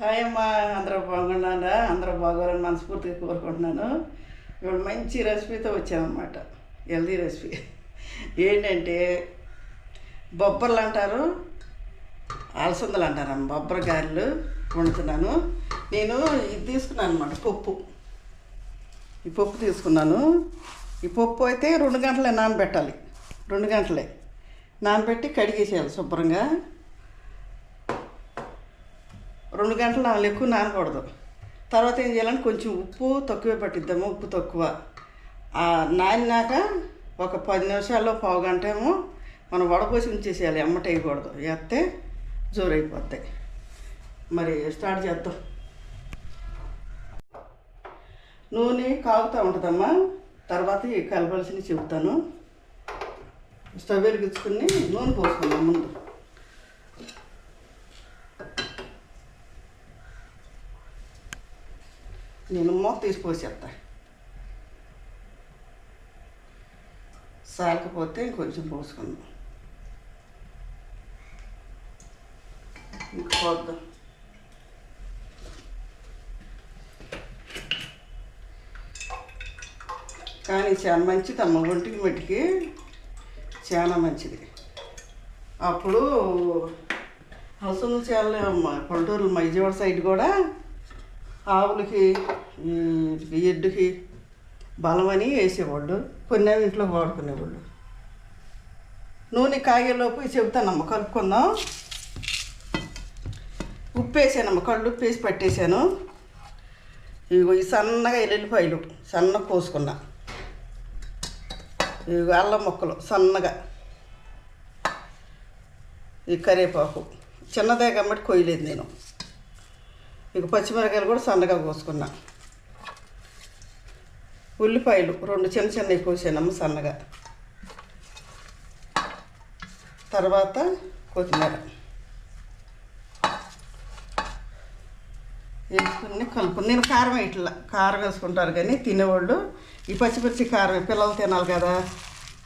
Hi అమ్మా అందరూ బాగున్నారా? అందరూ బాగోవాలని మనస్ఫూర్తిగా కోరుకుంటున్నాను. ఇప్పుడు మంచి రెసిపీతో వచ్చామన్నమాట. Healthy recipe. ఏంటంటే బొబ్బర్లు అంటారు అలసందలు అంటారమ్మ బొబ్బర గారెలు వండుతున్నాను. నేను ఇది తీసుకున్నాను అనమాట పప్పు. ఈ పప్పు తీసుకున్నాను. ఈ పప్పు అయితే రెండు గంటలే నానబెట్టాలి. రెండు గంటలే. నానబెట్టి కడిగేసేయాలి శుభ్రంగా. రెండు గంటలు నాలుగు ఎక్కువ నానకూడదు. తర్వాత ఏం చేయాలంటే కొంచెం ఉప్పు తక్కువే పట్టిద్దాము ఉప్పు తక్కువ. ఆ నానినాక ఒక పది నిమిషాల్లో పావు గంట ఏమో మనం వడపోసి ఉంచేసేయాలి ఎమ్మట వేయకూడదు వేస్తే జోరైపోతాయి. మరి స్టార్ట్ చేద్దాం. నూనె కాగుతూ ఉంటుందమ్మా. తర్వాత కలపాల్సినవి చెబుతాను చెప్తాను. స్టవ్ వెలిగించుకుని నూనె పోసుకుందాం ముందు. నేను మూత తీసుకొచ్చేస్తా సాకపోతే సాలకపోతే ఇంకొంచెం పోసుకుందాం. ఇంక పోద్దాం. కానీ చాలా మంచిది అమ్మ ఒంటికి మట్టికి చాలా మంచిది. అప్పుడు హలసలు చాలా పల్లెటూరు మైజవాడ సైడ్ కూడా ఆవులకి ఎడ్డుకి బలమని వేసేవాళ్ళు కొన్ని అవి ఇంట్లో వాడుకునేవాళ్ళు నూనె కాగేలోపు చెబుతానమ్మ కలుపుకుందాం. ఉప్పు వేసానమ్మ కళ్ళు ఉప్పు వేసి పట్టేశాను ఇగో ఈ సన్నగా ఎల్లుల్లిపాయలు సన్నగా కోసుకున్నా. ఇవి అల్లం ముక్కలు సన్నగా. ఈ కరివేపాకు చిన్నదే కాబట్టి కొయ్యలేదు నేను. ఇక పచ్చిమిరకాయలు కూడా సన్నగా కోసుకున్నా. ఉల్లిపాయలు రెండు చిన్న చిన్నవి కోసానమ్మ సన్నగా. తర్వాత కొత్తిమీర. వేసుకుని కలుపుకుని నేను కారం ఇట్లా కారం వేసుకుంటారు కానీ తినేవాళ్ళు ఈ పచ్చిమిర్చి కారం పిల్లలు తినాలి కదా.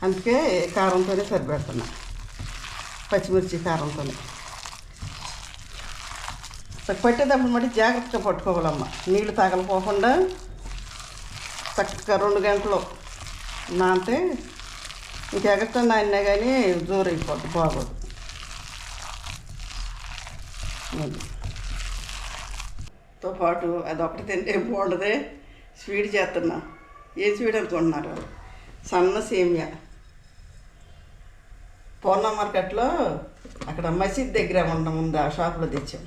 అందుకే కారంతోనే సరిపెడుతున్నా. పచ్చిమిర్చి కారంతోనే. పట్టేటప్పుడు మట్టి జాగ్రత్తగా పట్టుకోవాలమ్మ. నీళ్ళు తగలపోకుండా చక్కగా రెండు గంటలు. నానితే ఇంకెగట నానినా కానీ జోరైపోద్ది బాగోదు. అది. తో పాటు అదొకటి తింటే బాగుండదే. స్వీట్ చేస్తున్నా. ఏ స్వీట్ అనుకుంటున్నారు? సన్న సేమియా. పూర్ణ మార్కెట్లో అక్కడ మసీద్ దగ్గర ఉండడం ఉంది ఆ షాప్లో తెచ్చాం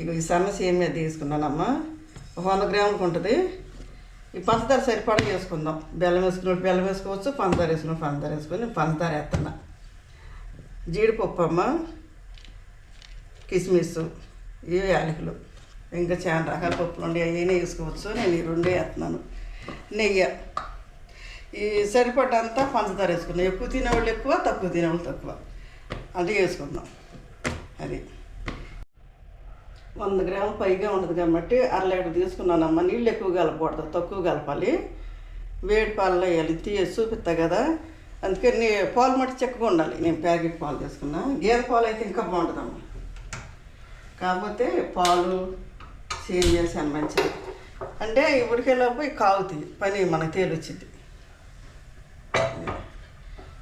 ఇక ఈ సన్న సేమియా తీసుకున్నానమ్మా. వంద గ్రాములకు ఉంటుంది. ఈ పంచదార సరిపడా వేసుకుందాం బెల్లం వేసుకున్నట్టు బెల్లం వేసుకోవచ్చు పంచదార వేసుకున్న పంచదార వేసుకొని పంచదార వేస్తున్నా. జీడిపప్పు అమ్మ కిస్మిస్ ఇవి యాలకులు. ఇంకా చాలా రకాల పప్పులు ఉండే అయినా వేసుకోవచ్చు. నేను ఈ రెండే వేస్తున్నాను. నెయ్యి. ఈ సరిపడంతా పంచదార వేసుకున్నాం. ఎక్కువ తినేవాళ్ళు ఎక్కువ తక్కువ తినేవాళ్ళు తక్కువ. అది వేసుకుందాం. అది. వంద గ్రాములు పైగా ఉండదు కాబట్టి అర లీటర్ తీసుకున్నానమ్మా. నీళ్ళు ఎక్కువ కలపకూడదు తక్కువ కలపాలి. వేడి పాలలో వేయాలి. తీయ చూపిస్తా కదా. అందుకని పాలు మట్టి చెక్కగా ఉండాలి. నేను ప్యాకెట్ పాలు తీసుకున్నా. గేదె పాలు అయితే ఇంకా బాగుంటుందమ్మా. కాకపోతే పాలు సేల్ చేశాను మంచిది అంటే ఉడికేలోపు ఇవి కాగుతుంది పని మనకు తేలొచ్చింది.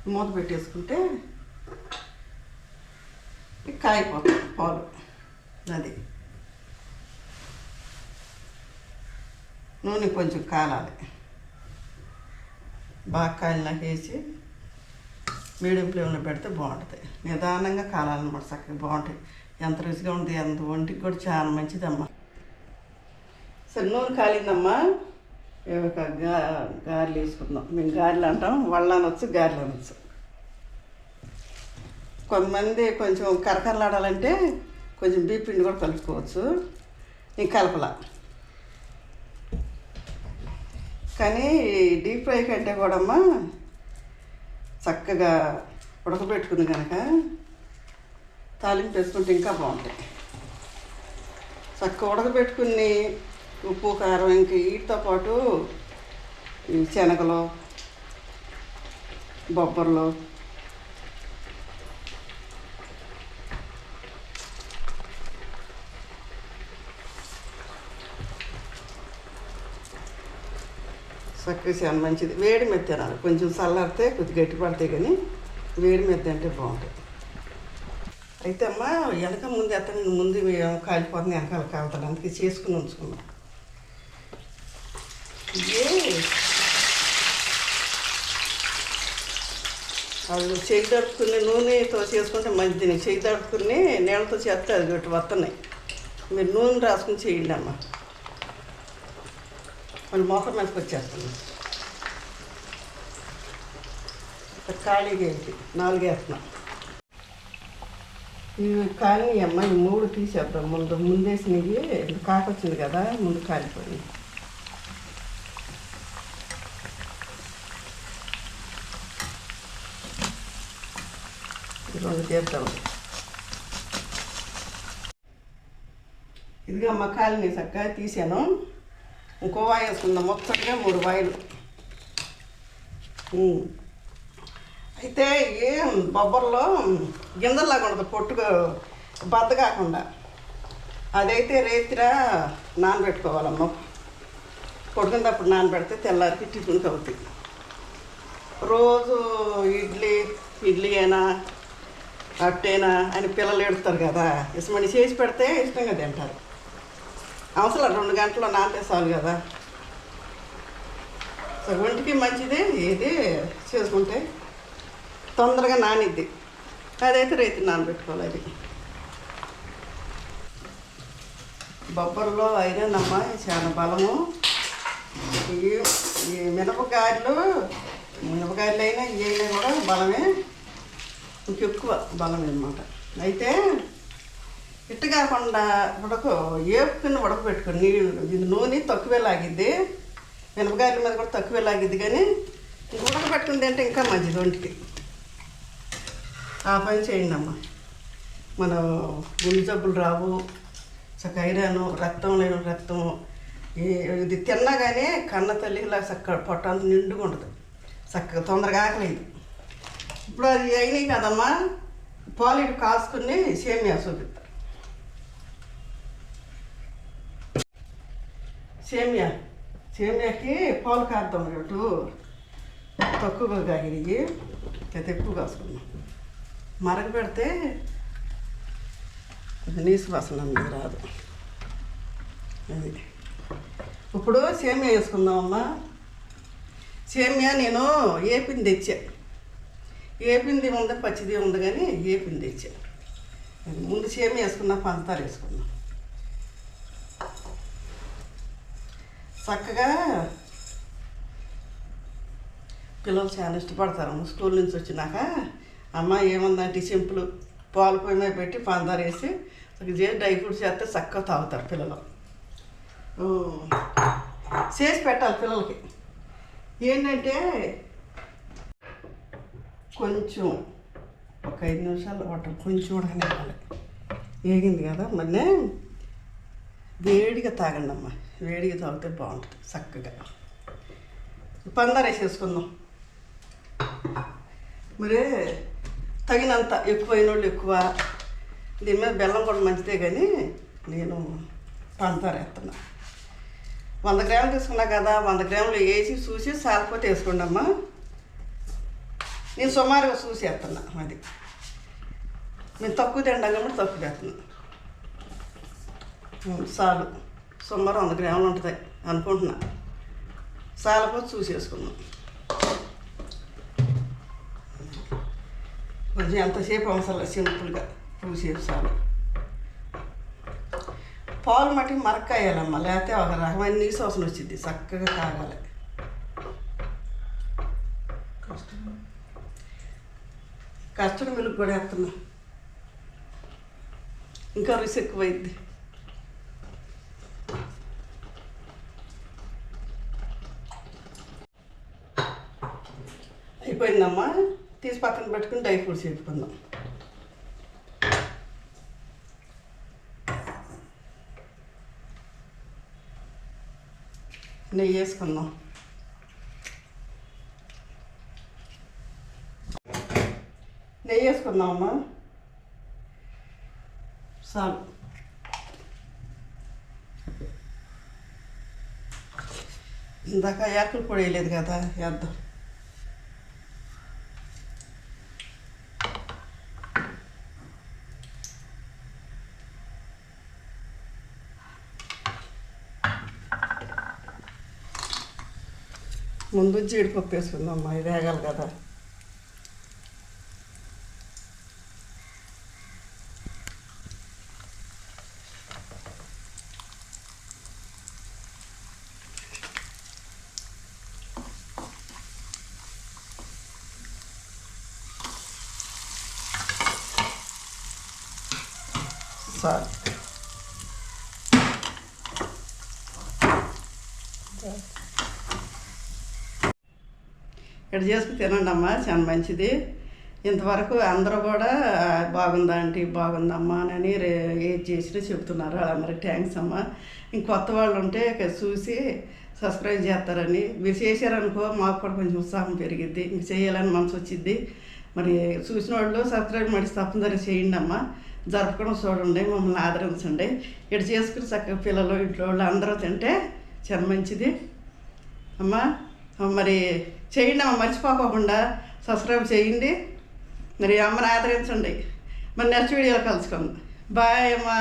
మూత పెట్టేసుకుంటే కాయిపోతుంది కాగిపోతుంది పాలు. అది. నూనె కొంచెం కాలాలి. బాగా కాలినాక వేసి మీడియం ఫ్లేమ్లో పెడితే బాగుంటుంది. నిదానంగా కాలాలన్నమాట చక్కగా బాగుంటాయి. ఎంత రుచిగా ఉంటుంది ఎంత ఒంటికి కూడా చాలా మంచిదమ్మా. సరే నూనె కాలిందమ్మా. ఒక గా గారెలు వేసుకుందాం. మేము గారెలు అంటాం వాళ్ళ అనొచ్చు గారెలు అనొచ్చు కొంతమంది కొంచెం కరకరలాడాలంటే కొంచెం బీప్ పిండి కూడా కలుపుకోవచ్చు. నేను కలపలా. కానీ డీప్ ఫ్రై కంటే కూడా అమ్మా చక్కగా ఉడకబెట్టుకుంది కనుక తాలింపు వేసుకుంటే ఇంకా బాగుంటాయి. చక్కగా ఉడకబెట్టుకుని ఉప్పు కారం ఇంకా వీటితో పాటు శనగలు బొబ్బర్లు చక్కగా మంచిది. వేడి మీద తినాలి. కొంచెం చల్లారితే కొద్దిగా గట్టి పడితే కానీ వేడి మీద తింటే బాగుంటుంది. అయితే అమ్మ వెనక ముందు ఎత్తండి ముందు మేము కాలిపోతుంది వెనకాల కాలుతాను అందుకే చేసుకుని ఉంచుకున్నాం. ఇదే. అది చేయి తడుపుకుని నూనెతో చేసుకుంటే మంచిది. చేయి తడుపుకుని నీళ్ళతో చేస్తే అది గట్టి వస్తున్నాయి మీరు నూనె రాసుకుని చేయండి అమ్మ. మన మోకర్ మీదకి వచ్చేస్తుంది ఖాళీగా ఏంటి? నాలుగు వేస్తున్నాం. కానీ అమ్మ ఈ మూడు తీసేద్దాం ముందు ముందేసినవి కాకొచ్చింది కదా ముందు కాలిపోయింది రెండు తీద్దాం ఇదిగా అమ్మ కాలనీ చక్కగా తీసాను. ఇంకో వాయి వేసుకుందాం మొత్తంగా మూడు వాయిలు. అయితే ఏం బొబ్బర్లో గింజల్లాగా ఉండదు పొట్టుకు బద్ద కాకుండా. అదైతే రేతిరా నానబెట్టుకోవాలమ్మ. పొడుకున్నప్పుడు నానబెడితే తెల్లారికి టిఫిన్కి అవుతుంది రోజు ఇడ్లీ ఇడ్లీ అయినా అట్టేనా అని పిల్లలు ఏడుస్తారు కదా. ఇష్టమని చేసి పెడితే ఇష్టంగా తింటారు. అవసరం రెండు గంటల్లో నానితే చాలు కదా. సో ఒంటికి మంచిది ఇది చేసుకుంటే తొందరగా నానిద్ది. అదైతే రైతు నానబెట్టుకోవాలి అది. బొబ్బర్లో ఐరన్ అమ్మ చాలా బలము. ఈ ఈ మినపకాయలు మినపకాయలు అయినా ఇవైనా కూడా బలమే. ఇంకెక్కువ బలం అనమాట అయితే ఇట్టు కాకుండా ఉడక ఏపుకుని ఉడకబెట్టుకుని. నీళ్ళు ఇది నూనె తక్కువే లాగిద్ది మినపగాయల మీద కూడా తక్కువే లాగిద్ది కానీ ఉడకబెట్టుకుని తింటే ఇంకా మంచిది ఒంటికి. ఆ పని చేయండి అమ్మ. మన గుండె జబ్బులు రావు చక్క ఐరాను రక్తం లేని రక్తం ఇది తిన్నా కానీ కన్న తల్లిలా చక్క పొట్ట అంత నిండుగా ఉండదు. చక్కగా తొందరగా ఆకలేదు. ఇప్పుడు అది అయినాయి కదమ్మా. పాలు ఇటు కాసుకుని సేమియా చూపిస్తా. సేమియా. సేమియాకి పాలు కారుతాం రేటు తక్కువగా కాగిరిగి అయితే ఎక్కువ కాసుకున్నాం మరగ పెడితే నీసు వాసన అనేది రాదు. అది. ఇప్పుడు సేమియా వేసుకుందామమ్మా సేమియా నేను ఏపింది తెచ్చా? ఏపింది ఉంది పచ్చిది ఉంది కానీ ఏపింది తెచ్చా? ముందు సేమియా వేసుకున్నా పంచదార వేసుకున్నాం. చక్కగా పిల్లలు చాలా ఇష్టపడతారు. స్కూల్ నుంచి వచ్చినాక అమ్మ ఏముందంటే సింపుల్ పాలు పొయ్యి మీద పెట్టి పందార వేసి చేసి డ్రై ఫ్రూట్స్ చేస్తే చక్కగా తాగుతారు పిల్లలు. ఓ, చేసి పెట్టాలి పిల్లలకి. ఏంటంటే కొంచెం ఒక ఐదు నిమిషాలు వాటర్ కొంచెం ఉడకనివ్వాలి వేగింది కదా మళ్ళీ వేడిగా తాగండి అమ్మా వేడిగా తాగితే బాగుంటుంది చక్కగా. పందార వేసేసుకుందాం మరి తగినంత ఎక్కువైన వాళ్ళు ఎక్కువ దీని మీద బెల్లం కూడా మంచిదే కానీ నేను పంచదార వేస్తున్నా. వంద గ్రాములు తీసుకున్నా కదా వంద గ్రాములు వేసి చూసి సాలిపోతే వేసుకోండమ్మా నేను సుమారుగా చూసి వేస్తున్నా అది. నేను తక్కువ తింటాం కాబట్టి తక్కువ వేస్తున్నా సాలు చాలు. సుమారు వంద గ్రాములు ఉంటుంది అనుకుంటున్నా. సాలపోతే చూసేసుకున్నాం కొంచెం ఎంతసేపు అవసరం లేదు సింపుల్గా చూసేసి చాలు. పాలు మట్టి మరక్కాయాలమ్మ లేకపోతే ఒక రకమైన నీసు అవసరం వచ్చింది చక్కగా తాగాలి. కస్టర్డ్ మిల్క్ కూడా వేస్తున్నా. ఇంకా రుచి ఎక్కువైద్ది. అయిపోయిందమ్మా. తీసి పక్కన పెట్టుకుని డ్రై ఫ్రూట్స్ వేసుకుందాం. నెయ్యి వేసుకుందాం. నెయ్యి వేసుకుందామమ్మా. చాలు ఇందాక యాకులు పొడి వేయలేదు కదా వేద్దాం. ముందు జీడిపప్పు వేసుకుందాం ఇది వేగాలి కదా. సార్. ఇక్కడ చేసుకుని తినండి అమ్మా చాలా మంచిది. ఇంతవరకు అందరూ కూడా బాగుందా ఆంటీ? బాగుందమ్మా అని రే ఏది చేసినా చెప్తున్నారు వాళ్ళందరికీ థ్యాంక్స్ అమ్మా. ఇంకొత్త వాళ్ళు ఉంటే చూసి సబ్స్క్రైబ్ చేస్తారని. మీరు చేశారనుకో మాకు కూడా కొంచెం ఉత్సాహం పెరిగిద్ది. మీరు చేయాలని మనసు వచ్చిద్ది. మరి చూసిన వాళ్ళు సబ్స్క్రైబ్ మరి తప్పనిసరి చేయండి అమ్మా. జరపకుండా చూడండి మమ్మల్ని ఆదరించండి. ఇక్కడ చేసుకుని చక్కగా పిల్లలు ఇంట్లో వాళ్ళు అందరూ తింటే చాలా మంచిది. అమ్మా మరి చేయండి అమ్మ మర్చిపోకోకుండా సబ్స్క్రైబ్ చేయండి. మరి అమ్మని ఆదరించండి. మరి నెక్స్ట్ వీడియోలో కలుసుకుందాం. బాయ్ అమ్మా.